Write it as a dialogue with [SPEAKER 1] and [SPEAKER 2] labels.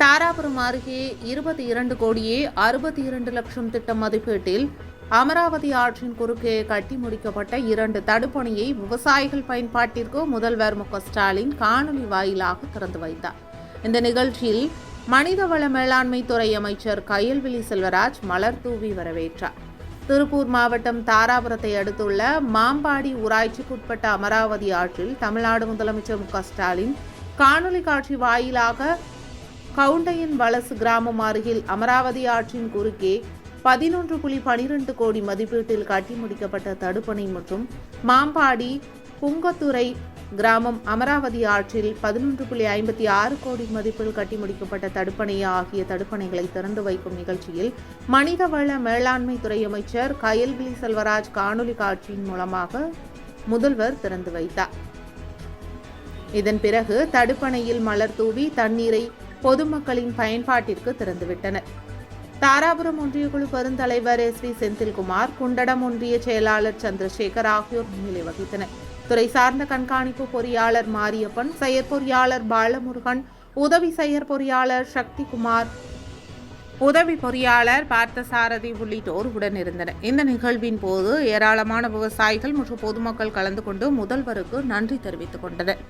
[SPEAKER 1] தாராபுரம் அருகே இருபத்தி இரண்டு கோடியே அறுபத்தி இரண்டு லட்சம் திட்ட மதிப்பீட்டில் அமராவதி ஆற்றின் குறுக்கே கட்டி முடிக்கப்பட்ட இரண்டு தடுப்பணையை விவசாயிகள் பயன்பாட்டிற்கு முதல்வர் மு ஸ்டாலின் காணொலி வாயிலாக திறந்து வைத்தார். இந்த நிகழ்ச்சியில் மனிதவள மேலாண்மை துறை அமைச்சர் கயல்விழி செல்வராஜ் மலர் தூவி வரவேற்றார். திருப்பூர் மாவட்டம் தாராபுரத்தை அடுத்துள்ள மாம்பாடி ஊராட்சிக்குட்பட்ட அமராவதி ஆற்றில் தமிழ்நாடு முதலமைச்சர் மு ஸ்டாலின் காணொலி காட்சி வாயிலாக கவுண்டையின் வலசு கிராமம் அருகில் அமராவதி ஆற்றின் குறுக்கே பதினொன்று புள்ளி பனிரெண்டு கோடி மதிப்பீட்டில் கட்டி முடிக்கப்பட்ட தடுப்பணை மற்றும் மாம்பாடி புங்கத்துறை கிராமம் அமராவதி ஆற்றில் பதினொன்று புள்ளி ஐம்பத்தி ஆறு கோடி மதிப்பில் கட்டி முடிக்கப்பட்ட தடுப்பணை ஆகிய தடுப்பணைகளை திறந்து வைக்கும் நிகழ்ச்சியில் மனிதவள மேலாண்மை துறை அமைச்சர் கயல்விழி செல்வராஜ் காணொலி காட்சியின் மூலமாக முதல்வர் திறந்து வைத்தார். இதன் பிறகு தடுப்பணையில் மலர் தூவி தண்ணீரை பொதுமக்களின் பயன்பாட்டிற்கு திறந்துவிட்டனர் தாராபுரம் ஒன்றியக்குழு பெருந்தலைவர் எஸ் வி செந்தில்குமார் குண்டடம் ஒன்றிய செயலாளர் சந்திரசேகர் ஆகியோர் முன்னிலை வகித்தனர். துறை சார்ந்த கண்காணிப்பு பொறியாளர் மாரியப்பன் செயற்பொறியாளர் பாலமுருகன் உதவி செயற்பொறியாளர் சக்திகுமார் உதவி பொறியாளர் பார்த்தசாரதி உள்ளிட்டோர் உடனிருந்தனர் இந்த நிகழ்வின் போது ஏராளமான விவசாயிகள் மற்றும் பொதுமக்கள் கலந்து கொண்டு முதல்வருக்கு நன்றி தெரிவித்துக் கொண்டனர்.